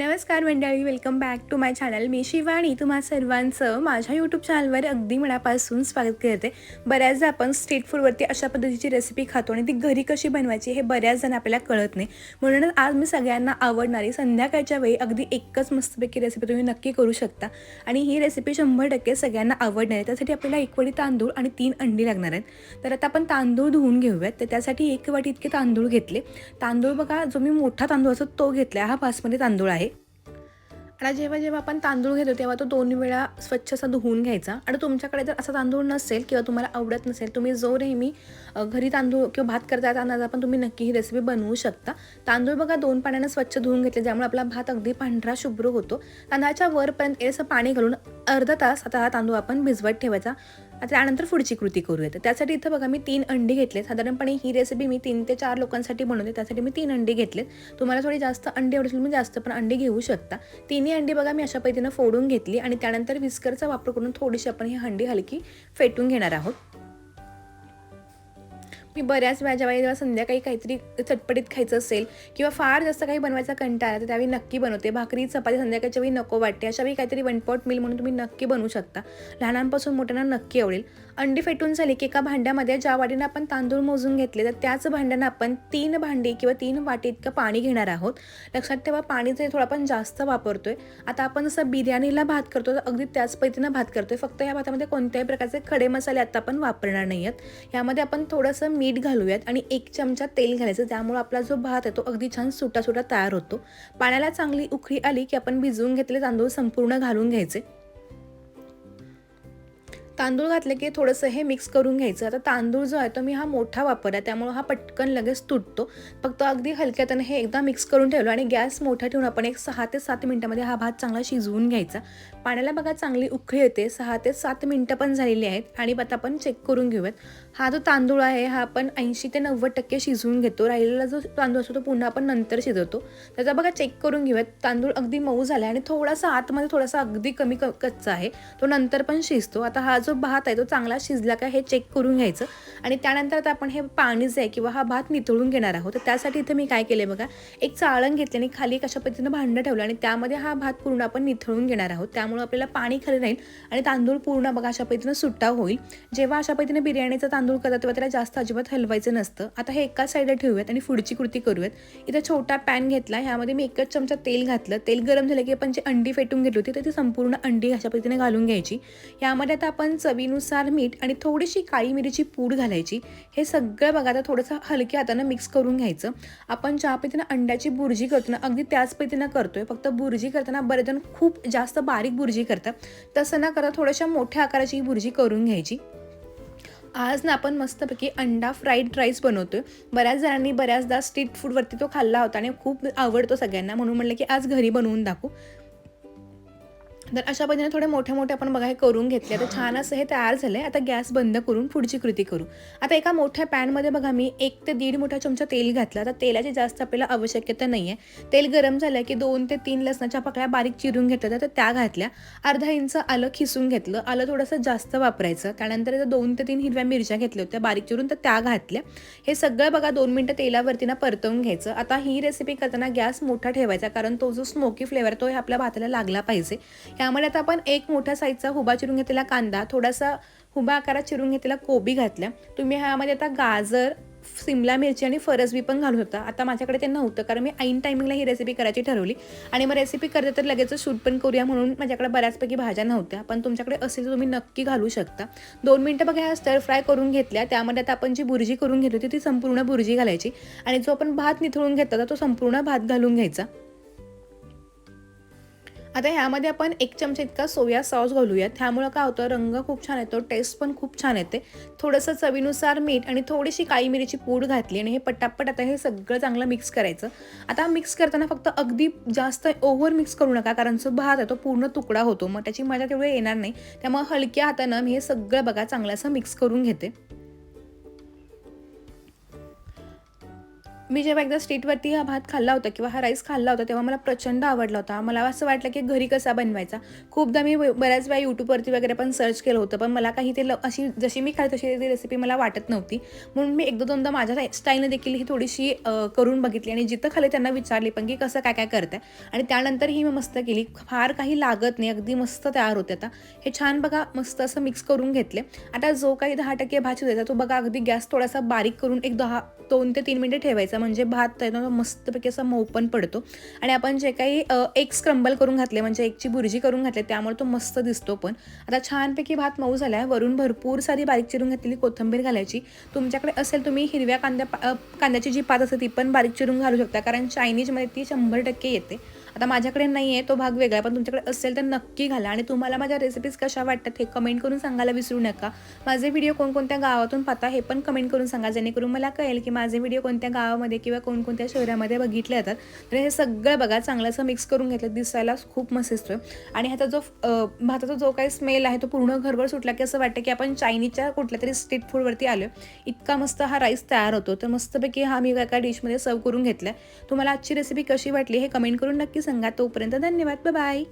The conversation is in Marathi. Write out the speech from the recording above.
नमस्कार मंडळी welcome back to my channel मी शिवाणी तुम्हा सर्वांचं माझ्या यूट्यूब चॅनलवर अगदी मनापासून स्वागत करते. बऱ्याचदा आपण स्ट्रीट फूडवरती अशा पद्धतीची रेसिपी खातो आणि ती घरी कशी बनवायची हे बऱ्याच जण आपल्याला कळत नाही. म्हणूनच आज मी सगळ्यांना आवडणारी संध्याकाळच्या वेळी अगदी एकच मस्तपैकी रेसिपी तुम्ही नक्की करू शकता. आणि ही रेसिपी शंभर टक्के सगळ्यांना आवडणार आहे. त्यासाठी आपल्याला एक वाटी तांदूळ आणि तीन अंडी लागणार आहेत. तर आता आपण तांदूळ धुवून घेऊयात. तर त्यासाठी एक वाटी इतके तांदूळ घेतले. तांदूळ बघा जो मी मोठा तांदूळ असतो तो घेतला हा बासमती तांदूळ आहे. आणि जेव्हा जेव्हा आपण तांदूळ घेतो तेव्हा तो दोन वेळा स्वच्छ असा धुवून घ्यायचा. आणि तुमच्याकडे जर असा तांदूळ नसेल किंवा तुम्हाला आवडत नसेल तुम्ही जो नेहमी घरी तांदूळ किंवा भात करता तांदळाचा पण तुम्ही नक्की ही रेसिपी बनवू शकता. तांदूळ बघा दोन पाण्यानं स्वच्छ धुवून घेतले ज्यामुळे आपला भात अगदी पांढरा शुभ्र होतो. तांदळाच्या वरपर्यंत असं पाणी घालून अर्धा तास आता हा तांदूळ आपण भिजवत ठेवायचा. आता त्यानंतर पुढची कृती करूया तर त्यासाठी इथं बघा मी तीन अंडी घेतले साधारणपणे ही रेसिपी मी तीन ते चार लोकांसाठी बनवते. त्यासाठी मी तीन अंडी घेतलेत. तुम्हाला थोडी जास्त अंडी आवडतील तुम्ही जास्त पण अंडी घेऊ शकता. तिन्ही अंडी बघा मी अशा पद्धतीनं फोडून घेतली आणि त्यानंतर विस्करचा वापर करून थोडीशी आपण ही अंडी हलकी फेटून घेणार आहोत. मी बऱ्याच वेळा जेव्हा जेव्हा संध्याकाळी काहीतरी चटपटीत खायचं असेल किंवा फार जास्त काही बनवायचा कंटाळा तर त्यावेळी नक्की बनवते. भाकरी चपाती संध्याकाळच्या वेळी नको वाटते. अशा वेळी काहीतरी वन पॉट मिल म्हणून तुम्ही नक्की बनवू शकता. लहानांपासून मोठ्यांना नक्की आवडेल. अंडी फेटून झाली की एका भांड्यामध्ये ज्या वाटीनं आपण तांदूळ मोजून घेतले तर त्याच भांड्यानं आपण तीन भांडी किंवा तीन वाटी इतकं पाणी घेणार आहोत. लक्षात ठेवा पाणीचं थोडं आपण जास्त वापरतोय. आता आपण जसं बिर्याणीला भात करतो तर अगदी त्याच पद्धतीनं भात करतोय. फक्त या भातामध्ये कोणत्याही प्रकारचे खडे मसाले आता आपण वापरणार नाही आहेत यामध्ये आपण थोडंसं मीठ घालूयात आणि एक चमचा तेल घालायचं त्यामुळे आपला जो भात आहे तो अगदी छान सुटा सुटा तयार होतो. पाण्याला चांगली उखळी आली की आपण भिजवून घेतलेले तांदूळ संपूर्ण घालून घ्यायचे. तांदूळ घातले की थोडंसं हे मिक्स करून घ्यायचं. आता तांदूळ जो आहे तो मी हा मोठा वापर आहे हा पटकन लगेच तुटतो. फक्त अगदी हलक्यातनं हे एकदा मिक्स करून ठेवलं आणि गॅस मोठा ठेवून आपण एक सहा ते सात मिनटामध्ये हा भात चांगला शिजवून घ्यायचा. पाण्याला बघा चांगली उकळी येते सहा ते सात मिनटं पण झालेली आहेत आणि आता आपण चेक करून घेऊयात. हा जो तांदूळ आहे हा आपण ऐंशी ते नव्वद टक्के शिजवून घेतो. राहिलेला जो तांदूळ असतो तो पुन्हा आपण नंतर शिजवतो. त्याचा बघा चेक करून घेऊयात. तांदूळ अगदी मऊ झाला आहे आणि थोडासा आतमध्ये थोडासा अगदी कमी क कच्चा आहे. तो नंतर पण शिजतो. आता हा जो जो भात आहे तो चांगला शिजला का हे चेक करून घ्यायचं. आणि त्यानंतर आता आपण हे पाणी जे आहे किंवा हा भात निथळून घेणार आहोत. तर त्यासाठी इथं मी काय केले बघा एक चाळण घेतली आणि खाली एक अशा पद्धतीनं भांडं ठेवलं आणि त्यामध्ये हा भात पूर्ण आपण निथळून घेणार आहोत. त्यामुळे आपल्याला पाणी खाली राहील आणि तांदूळ पूर्ण बघा अशा पद्धतीनं सुट्टा होईल. जेव्हा अशा पद्धतीने बिर्याणीचा तांदूळ करतात तेव्हा त्याला जास्त अजिबात हलवायचं नसतं. आता हे एका साईडला ठेवूयात आणि पुढची कृती करूयात. इथं छोटा पॅन घेतला ह्यामध्ये मी एकच चमचा तेल घातलं. तेल गरम झालं की आपण जी अंडी फेटून घेतली होती तर ती संपूर्ण अंडी अशा पद्धतीने घालून घ्यायची. यामध्ये आता आपण चवीनुसार मीठ आणि थोडीशी काळी मिरीची पूड घालायची. हे सगळं बघा आता थोडंसं हलक्या हातानं मिक्स करून घ्यायचं. आपण ज्या पद्धतीनं अंड्याची बुर्जी करतो ना अगदी त्याच पद्धतीनं करतोय. फक्त बुर्जी करताना बरे जण खूप जास्त बारीक बुर्जी करतात. तसं न करता थोड्याशा मोठ्या आकाराची ही बुर्जी करून घ्यायची. आज ना आपण मस्तपैकी अंडा फ्राईड राईस बनवतोय. बऱ्याच जणांनी बऱ्याचदा स्ट्रीट फूडवरती तो खाल्ला होता आणि खूप आवडतो सगळ्यांना. म्हणून म्हणलं की आज घरी बनवून दाखवू. तर अशा पद्धतीने थोडे मोठे मोठे आपण बघा हे करून घेतले. तर छान असं हे तयार झालं आहे आता गॅस बंद करून पुढची कृती करू. आता एका मोठ्या पॅनमध्ये बघा मी एक ते दीड मोठा चमचा तेल घातला. आता तेलाची जास्त आपल्याला आवश्यकता नाही आहे तेल गरम झालं की दोन ते तीन लसणाच्या पकड्या बारीक चिरून घेतल्या. तर त्या घातल्या. अर्धा इंच आलं खिसून घेतलं. आलं थोडंसं जास्त वापरायचं. त्यानंतर दोन ते तीन हिरव्या मिरच्या घेतल्या होत्या बारीक चिरून. तर त्या घातल्या. हे सगळं बघा दोन मिनटं तेलावरती ना परतवून घ्यायचं. आता ही रेसिपी करताना गॅस मोठा ठेवायचा. कारण तो जो स्मोकी फ्लेवर तो हे आपल्या भाताला लागला पाहिजे. त्यामध्ये आता आपण एक मोठ्या साईजचा हुबा चिरून घेतलेला कांदा थोडासा हुबा आकारात चिरून घेतलेला कोबी घातल्या. तुम्ही ह्यामध्ये आता गाजर सिमला मिरची आणि फरसबी पण घालू होता आता माझ्याकडे ते नव्हतं कारण मी ऐन टायमिंगला ही रेसिपी करायची ठरवली. आणि मग रेसिपी करते तर लगेच शूट पण करूया म्हणून माझ्याकडे बऱ्याचपैकी भाज्या नव्हत्या. पण तुमच्याकडे असेल तर तुम्ही नक्की घालू शकता. दोन मिनटं बघा ह्या स्टर फ्राय करून घेतल्या. त्यामध्ये आता आपण जी बुर्जी करून घेतली होती ती संपूर्ण बुर्जी घालायची. आणि जो आपण भात निथळून घेतला होता तो संपूर्ण भात घालून घ्यायचा. आता ह्यामध्ये आपण एक चमचा इतका सोया सॉस घालूयात. त्यामुळं काय होतं रंग खूप छान येतो टेस्ट पण खूप छान येते. थोडंसं चवीनुसार मीठ आणि थोडीशी काळी मिरीची पूड घातली आणि हे पटापट आता हे सगळं चांगलं मिक्स करायचं. आता मिक्स करताना फक्त अगदी जास्त ओव्हर मिक्स करू नका कारण जो भात आहे तो पूर्ण तुकडा होतो. मग त्याची मजा तेवढी येणार नाही. त्यामुळे हलक्या हातानं मी हे सगळं बघा चांगलं असं मिक्स करून घेते. मी जेव्हा एकदा स्टेटवरती हा भात खाल्ला होता किंवा हा राईस खाल्ला होता तेव्हा मला प्रचंड आवडला होता. मला असं वाटलं की घरी कसा बनवायचा. खूपदा मी ब- बऱ्याच वेळा यूट्यूबवरती वगैरे पण सर्च केलं होतं पण मला काही ते ल अशी जशी मी खाली तशी ती रेसिपी मला वाटत नव्हती. म्हणून मी एकदा दोनदा माझ्या स्टाईलने देखील ही थोडीशी करून बघितली आणि जिथं खाली त्यांना विचारली पण की कसं काय काय करताय. आणि त्यानंतर ही मी मस्त केली. फार काही लागत नाही. अगदी मस्त तयार होते आता. हे छान बघा मस्त असं मिक्स करून घेतले. आता जो काही दहा टक्के भाजी द्यायचा तो बघा अगदी गॅस थोडासा बारीक करून एक दहा दोन ते तीन मिनिटे ठेवायचा. म्हणजे भात आहे ना मस्तपैकी असा मऊ पण पडतो. आणि आपण जे काही एक स्क्रंबल करून घातले म्हणजे एकची भुर्जी करून घातली त्यामुळे तो मस्त दिसतो पण. आता छानपैकी भात मऊ झाला आहे वरून भरपूर सारी बारीक चिरून घातलेली कोथिंबीर घालायची. तुमच्याकडे असेल तुम्ही हिरव्या कांद्या कांद्याची जी पात असते ती पण बारीक चिरून घालू शकता. कारण चायनीजमध्ये ती शंभर टक्के येते. आता माझ्याकडे नाही आहे तो भाग वेगळा आहे, पण तुमच्याकडे असेल तर नक्की घाला. आणि तुम्हाला माझ्या रेसिपीज कशा वाटतात हे कमेंट करून सांगायला विसरू नका. माझे व्हिडिओ कोणकोणत्या गावातून पाहता हे पण कमेंट करून सांगा. जेणेकरून मला कळेल की माझे व्हिडिओ कोणत्या गावामध्ये किंवा कोणकोणत्या शहरामध्ये बघितले जातात तर हे सगळं बघा चांगलं असं मिक्स करून घेतलं दिसायला खूप मस्त दिसतोय. आणि ह्याचा जो भाताचा जो काही स्मेल आहे तो पूर्ण घरभर सुटला की असं वाटतं की आपण चायनीजच्या कुठल्या तरी स्ट्रीट फूडवरती आलो इतका मस्त हा राईस तयार होतो. तर मस्तपैकी हा मी एका डिशमध्ये सर्व करून घेतला तुम्हाला आजची रेसिपी कशी वाटली हे कमेंट करून नक्की सांगा. तोपर्यंत धन्यवाद. बाय